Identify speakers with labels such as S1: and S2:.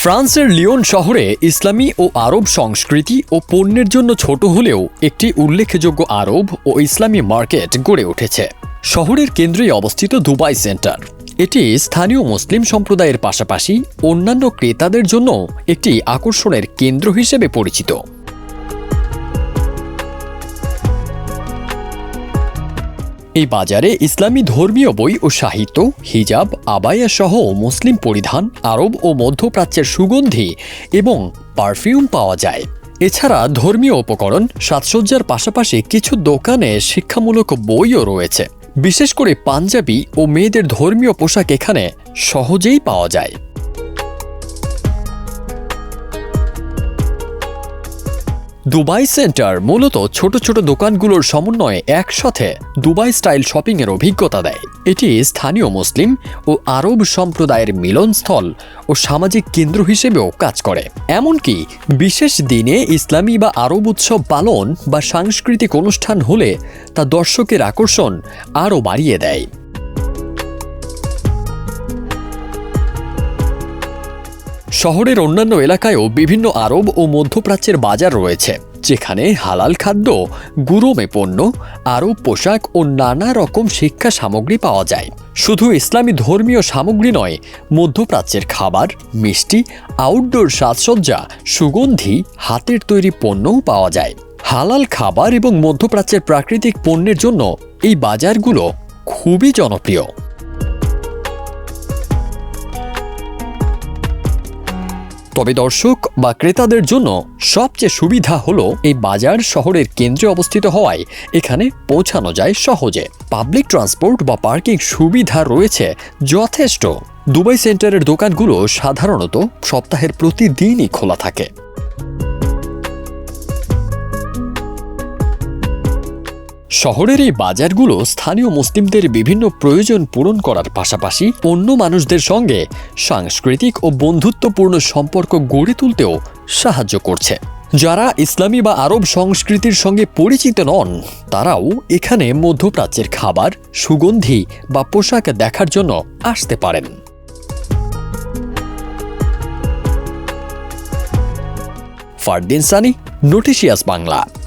S1: ফ্রান্সের লিওন শহরে ইসলামী ও আরব সংস্কৃতি ও পণ্যের জন্য ছোট হলেও একটি উল্লেখযোগ্য আরব ও ইসলামী মার্কেট গড়ে উঠেছে। শহরের কেন্দ্রে অবস্থিত দুবাই সেন্টার। এটি স্থানীয় মুসলিম সম্প্রদায়ের পাশাপাশি অন্যান্য ক্রেতাদের জন্য একটি আকর্ষণের কেন্দ্র হিসেবে পরিচিত। এই বাজারে ইসলামী ধর্মীয় বই ও সাহিত্য, হিজাব, আবায়া সহ মুসলিম পরিধান, আরব ও মধ্যপ্রাচ্যের সুগন্ধি এবং পারফিউম পাওয়া যায়। এছাড়া ধর্মীয় উপকরণ, সাজসজ্জার পাশাপাশি কিছু দোকানে শিক্ষামূলক বইও রয়েছে। বিশেষ করে পাঞ্জাবি ও মেয়েদের ধর্মীয় পোশাক এখানে সহজেই পাওয়া যায়। দুবাই সেন্টার মূলত ছোট ছোট দোকানগুলোর সমন্বয়ে একসাথে দুবাই স্টাইল শপিংয়ের অভিজ্ঞতা দেয়। এটি স্থানীয় মুসলিম ও আরব সম্প্রদায়ের মিলনস্থল ও সামাজিক কেন্দ্র হিসেবেও কাজ করে। এমনকি বিশেষ দিনে ইসলামী বা আরব উৎসব পালন বা সাংস্কৃতিক অনুষ্ঠান হলে তা দর্শকের আকর্ষণ আরও বাড়িয়ে দেয়। শহরের অন্যান্য এলাকায়ও বিভিন্ন আরব ও মধ্যপ্রাচ্যের বাজার রয়েছে, যেখানে হালাল খাদ্য, গুরমে পণ্য আরব পোশাক ও নানা রকম শিক্ষা সামগ্রী পাওয়া যায়। শুধু ইসলামী ধর্মীয় সামগ্রী নয়, মধ্যপ্রাচ্যের খাবার, মিষ্টি আউটডোর সাজসজ্জা, সুগন্ধি, হাতের তৈরি পণ্যও পাওয়া যায়। হালাল খাবার এবং মধ্যপ্রাচ্যের প্রাকৃতিক পণ্যের জন্য এই বাজারগুলো খুবই জনপ্রিয়। তবে দর্শক বা ক্রেতাদের জন্য সবচেয়ে সুবিধা হলো এই বাজার শহরের কেন্দ্রে অবস্থিত হওয়ায় এখানে পৌঁছানো যায় সহজে। পাবলিক ট্রান্সপোর্ট বা পার্কিং সুবিধা রয়েছে যথেষ্ট। দুবাই সেন্টারের দোকানগুলো সাধারণত সপ্তাহের প্রতিদিনই খোলা থাকে। শহরের এই বাজারগুলো স্থানীয় মুসলিমদের বিভিন্ন প্রয়োজন পূরণ করার পাশাপাশি অন্য মানুষদের সঙ্গে সাংস্কৃতিক ও বন্ধুত্বপূর্ণ সম্পর্ক গড়ে তুলতেও সাহায্য করছে। যারা ইসলামী বা আরব সংস্কৃতির সঙ্গে পরিচিত নন, তারাও এখানে মধ্যপ্রাচ্যের খাবার, সুগন্ধি বা পোশাক দেখার জন্য আসতে পারেন। ফারদিন সানি, নোটিশিয়াস বাংলা।